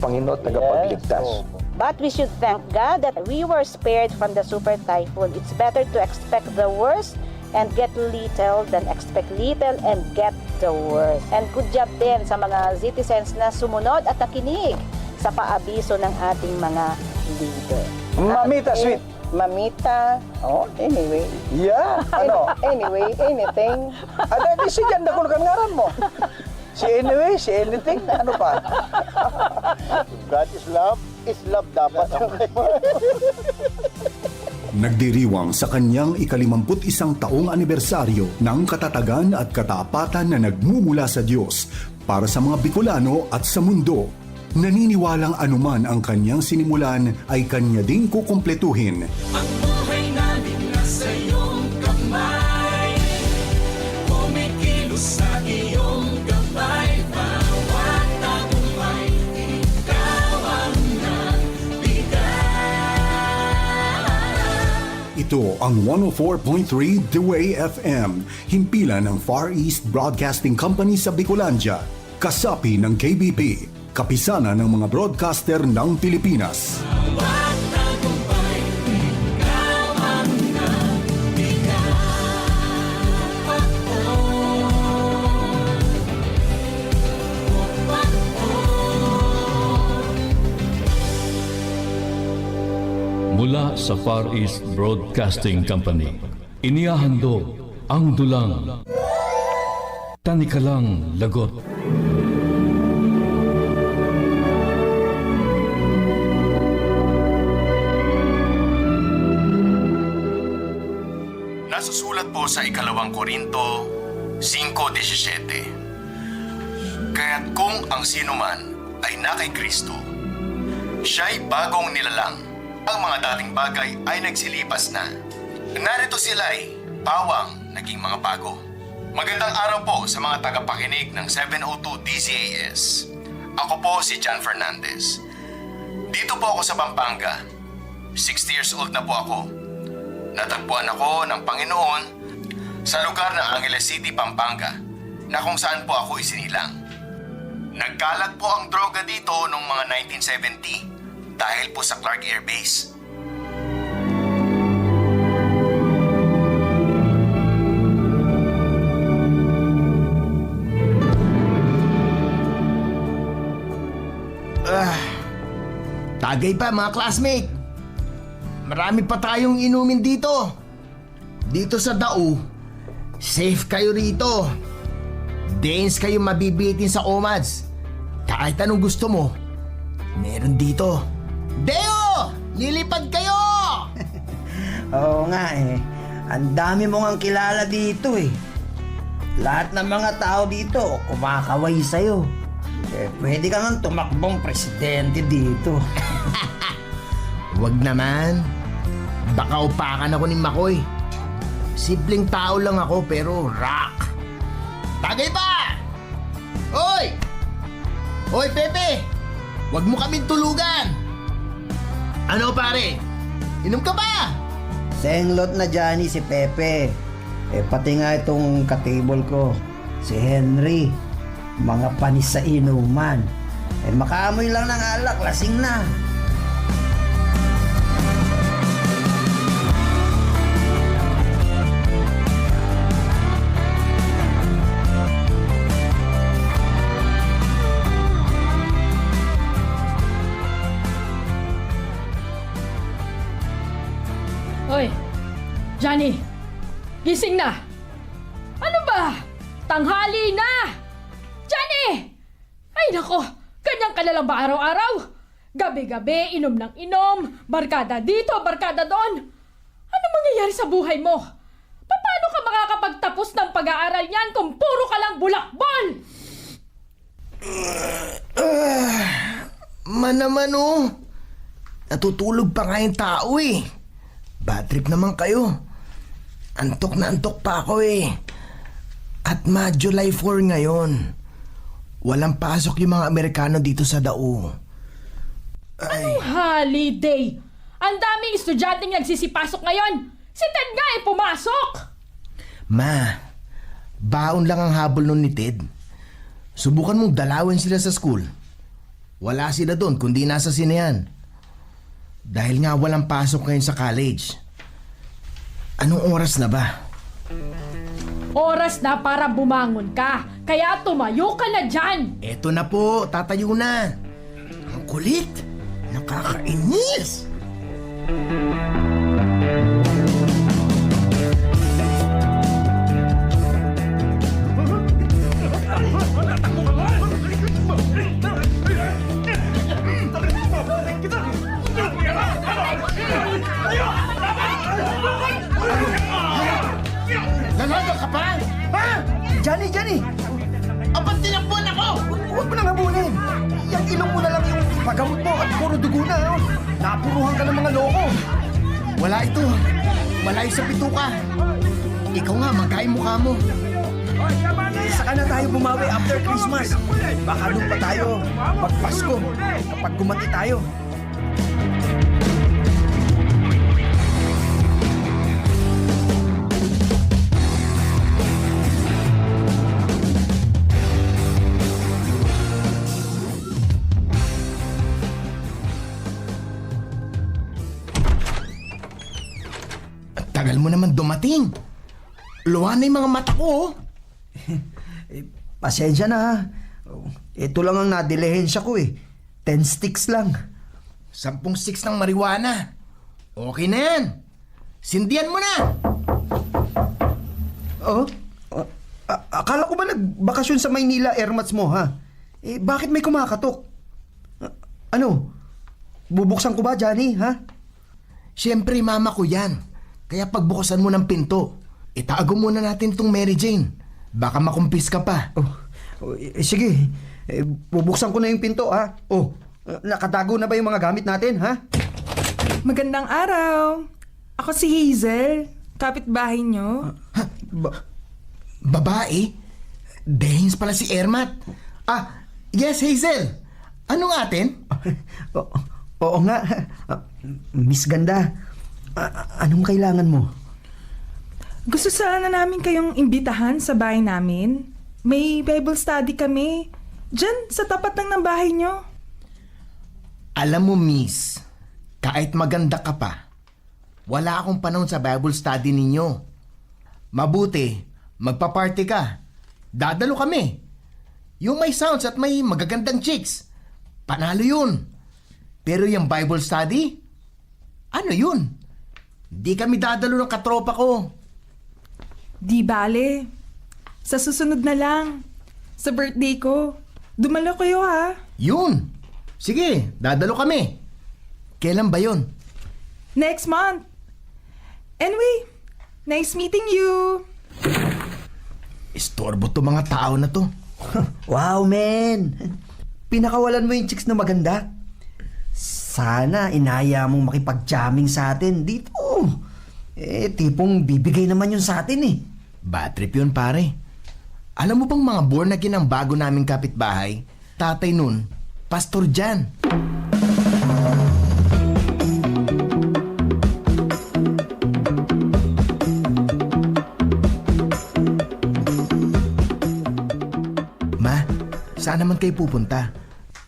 Panginoon tagapagligtas. But we should thank God that we were spared from the super typhoon. It's better to expect the worst and get little than expect little and get the worst. And good job din sa mga citizens na sumunod at nakinig sa paabiso ng ating mga leader. Mamita, Eh, sweet. Mamita. Oh, anyway. Yeah, ano? Anyway, anything. Ada di si Jan ko kan ngaran mo. Si anyway, si anything, ano pa? God is love, is love dapat. Nagdiriwang sa kanyang ikalimamput isang taong anibersaryo ng katatagan at katapatan na nagmumula sa Diyos para sa mga Bicolano at sa mundo. Naniniwalang anuman ang kanyang sinimulan ay kanya ding kukumpletuhin. Ang Ito ang 104.3 The Way FM, himpilan ng Far East Broadcasting Company sa Bicolandia, kasapi ng KBP, kapisana ng mga broadcaster ng Pilipinas. Mula sa Far East Broadcasting Company, inihahandog ang dulang Tanikalang Lagot. Nasusulat po sa ikalawang Korinto 5.17 Kaya't kung ang sino man ay na kay Kristo, siya'y bagong nilalang. Ang mga dating bagay ay nagsilipas na. Narito sila'y pawang naging mga bago. Magandang araw po sa mga tagapakinig ng 702 DZAS. Ako po si John Fernandez. Dito po ako sa Pampanga. 60 years old na po ako. Natagpuan ako ng Panginoon sa lugar ng Angeles City, Pampanga, na kung saan po ako isinilang. Nagkalat po ang droga dito noong mga 1970 dahil po sa Clark Air Base. Tagay pa mga classmate. Marami pa tayong inumin dito. Dito sa Dao, safe kayo rito. Dance kayo mabibitin sa OMADS. Kahit anong gusto mo, meron dito. Deo! Lilipad kayo! Oo nga eh. Ang dami mo ngang kilala dito eh. Lahat ng mga tao dito kumakaway sa'yo. Eh, pwede ka ngang tumakbong presidente dito. Wag naman. Baka upakan ako ni Makoy. Simpleng tao lang ako pero rock. Tagay pa! Hoy! Hoy, Pepe! Wag mo kaming tulugan! Ano pare? Inom ka ba? Senglot na Johnny si Pepe. Eh, pati nga itong katable ko, si Henry. Mga panis sa inuman. Eh, makaamoy lang ng alak, lasing na. Johnny, gising na. Ano ba? Tanghali na! Johnny! Ay nako, ganyan ka na lang ba araw-araw? Gabi-gabi, inom ng inom, barkada dito, barkada doon. Ano mangyayari sa buhay mo? Paano ka makakapagtapos ng pag-aaral niyan kung puro ka lang bulakbol? Man naman oh. Natutulog pa nga yung tao eh. Bad trip naman kayo. Antok na antok pa ako eh. At ma, July 4 ngayon. Walang pasok yung mga Amerikano dito sa Dao. Ay, Holiday! Ang daming estudyanteng nagsisipasok ngayon! Si Ted nga eh pumasok! ma, baon lang ang habol nun ni Ted. Subukan mong dalawin sila sa school. Wala sila doon kundi nasa sinehan. Dahil nga walang pasok ngayon sa college. Anong oras na ba? Oras na para bumangon ka. Kaya tumayo ka na dyan. Eto na po, tatayo na. Ang kulit. Nakakainis. Lalaga ka pa? Ha? Johnny, Johnny! Apat tinakbuhan ako! Huwag mo nang habulin. Yung ilong mo na lang yung pagamot mo at puro dugo na. Oh. Napuruhan ka ng mga loko. Wala ito. Malayo sa pituka. Ikaw nga, magkain mukha mo. Saka na tayo bumawi after Christmas. Baka doon pa tayo magpasko kapag gumati tayo. Dumating. Luha na yung mga mata ko. oh. Eh, pasensya na ha. Oh, Ito lang ang nadilihensya ko eh. Ten sticks lang. Sampung six ng marijuana. Okay na yan. Sindihan mo na. Oh? A- akala ko ba nagbakasyon sa Maynila Airmats mo ha? Eh, bakit may kumakatok? Ah, ano? Bubuksan ko ba, Johnny, ha? Siyempre, mama ko yan. Kaya pagbukasan mo ng pinto, itago muna natin itong Mary Jane. Baka makumpis ka pa. Oh, oh, eh, sige. Eh, bubuksan ko na yung pinto, ha? Oh, ah, nakatago na ba yung mga gamit natin, ha? Magandang araw. Ako si Hazel, kapitbahay nyo. Ha? Ba- babae? Dehins pala si Ermat. Ah, yes, Hazel. Ano nga atin? Oo, oo nga. Ah, Miss Ganda, anong kailangan mo? Gusto sana namin kayong imbitahan sa bahay namin. May Bible study kami. Diyan, sa tapat lang ng bahay nyo. Alam mo, miss, kahit maganda ka pa, wala akong panahon sa Bible study ninyo. Mabuti, magpa-party ka. Dadalo kami. Yung may sounds at may magagandang chicks. Panalo yun. Pero yung Bible study? Ano yun? Di kami dadalo ng katropa ko. Di bale. Sa susunod na lang. Sa birthday ko. Dumalo kayo ha. Yun. Sige, dadalo kami. Kailan ba yun? Next month. Anyway, nice meeting you. Istorbo to mga tao na to. wow, man! Pinakawalan mo yung chicks na maganda. Sana inaya mong makipag-jamming sa atin dito. Eh, tipong bibigay naman yun sa atin eh. Bad trip yun, pare. Alam mo bang mga born again ang bago naming kapitbahay? Tatay nun, pastor dyan. Ma, saan naman kayo pupunta?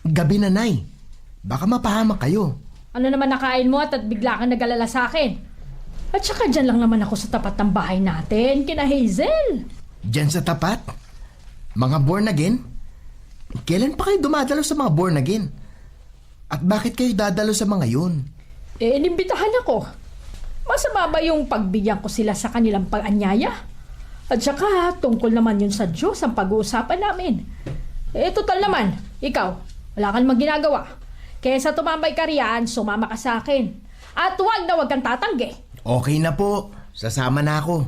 Gabi na, Nay. Baka mapahamak kayo. Ano naman nakain mo at, at bigla kang nag-alala sa akin? At saka dyan lang naman ako sa tapat ng bahay natin, kina Hazel. Diyan sa tapat? Mga born again? Kailan pa kayo dumadalo sa mga born again? At bakit kayo dadalo sa mga yun? Eh, inimbitahan ako. Masama ba yung pagbigyan ko sila sa kanilang pag-anyaya? At saka, tungkol naman yun sa Diyos ang pag-uusapan namin. Eh, total naman, ikaw, wala kang maginagawa. Kesa tumambay ka riyan, sumama ka sa akin. At huwag na huwag kang tatanggi. Okay na po, sasama na ako.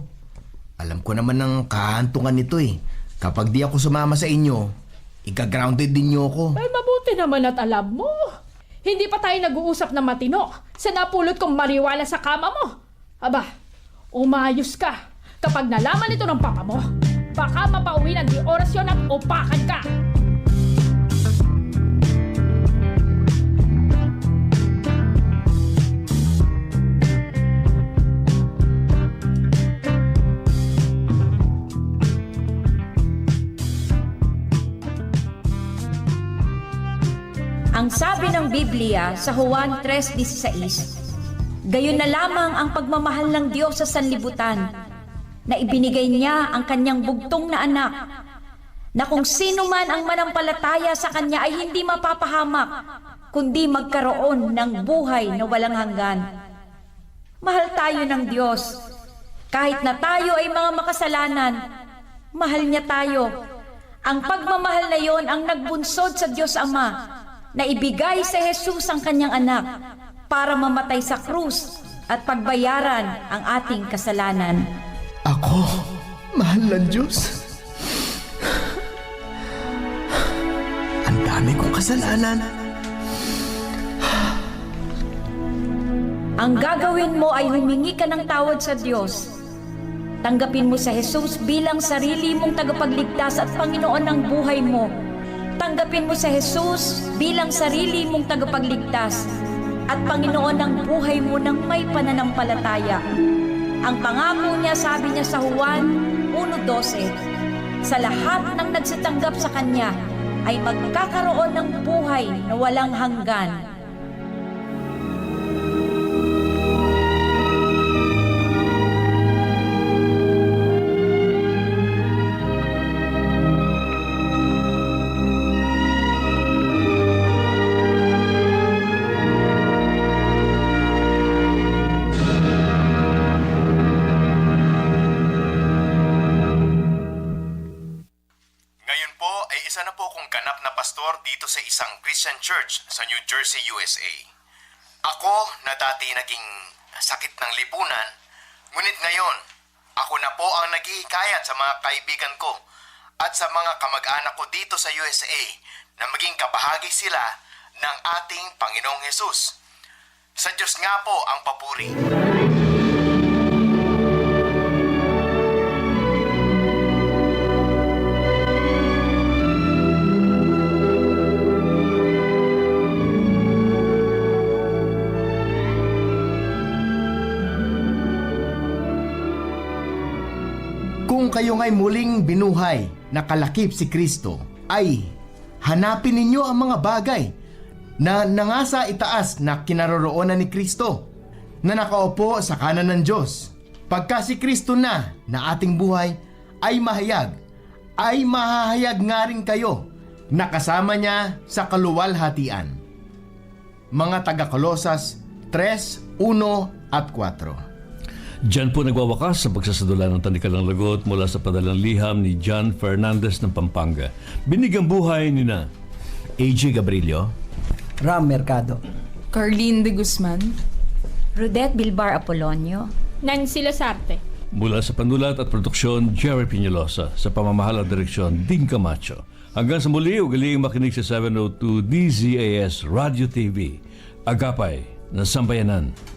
Alam ko naman ng kahantungan nito eh. Kapag di ako sumama sa inyo, ika-grounded din niyo ako. Ay, mabuti naman at alam mo. Hindi pa tayo nag-uusap na matino sa napulot kong mariwala sa kama mo. Aba, umayos ka. Kapag nalaman ito ng papa mo, baka mapauwi ng di orasyon at upakan ka. Ang Biblia sa Juan 3.16, Gayon na lamang ang pagmamahal ng Diyos sa sanlibutan, na ibinigay niya ang kanyang bugtong na anak, na kung sino man ang manampalataya sa kanya ay hindi mapapahamak, kundi magkaroon ng buhay na walang hanggan. Mahal tayo ng Diyos. Kahit na tayo ay mga makasalanan, mahal niya tayo. Ang pagmamahal na yon ang nagbunsod sa Diyos Ama na ibigay sa Jesus ang kanyang anak para mamatay sa krus at pagbayaran ang ating kasalanan. Ako, mahal ng Diyos. Ang dami kong kasalanan. Ang gagawin mo ay humingi ka ng tawad sa Diyos. Tanggapin mo sa Jesus bilang sarili mong tagapagligtas at Panginoon ng buhay mo. Tanggapin mo sa Jesus bilang sarili mong tagapagligtas at Panginoon ng buhay mo ng may pananampalataya. Ang pangako niya, sabi niya sa Juan 1.12, sa lahat ng nagsitanggap sa Kanya ay magkakaroon ng buhay na walang hanggan. Christian church sa New Jersey, USA. Ako na dati naging sakit ng lipunan, ngunit ngayon, ako na po ang naghihikayat sa mga kaibigan ko at sa mga kamag-anak ko dito sa USA na maging kabahagi sila ng ating Panginoong Yesus. Sa Diyos nga po ang papuri. Kayo nga'y muling binuhay na kalakip si Kristo, ay hanapin ninyo ang mga bagay na nangasa itaas na kinaroroonan ni Kristo na nakaupo sa kanan ng Diyos. Pagka si Kristo na na ating buhay ay mahayag, ay mahahayag nga rin kayo na kasama niya sa kaluwalhatian. Mga taga-Kolosas 3, 1 at 4 Diyan po nagwawakas sa pagsasadula ng Tanikalang Lagot mula sa padalang liham ni John Fernandez ng Pampanga. Binigang buhay ni na AJ Gabrilio Ram Mercado. Carlene de Guzman. Rudette Bilbar Apolonio, Nancy Lasarte. Mula sa panulat at produksyon, Jerry Piñalosa. Sa pamamahala at direksyon, Ding Camacho. Hanggang sa muli, ugaling makinig sa 702 DZAS Radio TV. Agapay ng Sambayanan.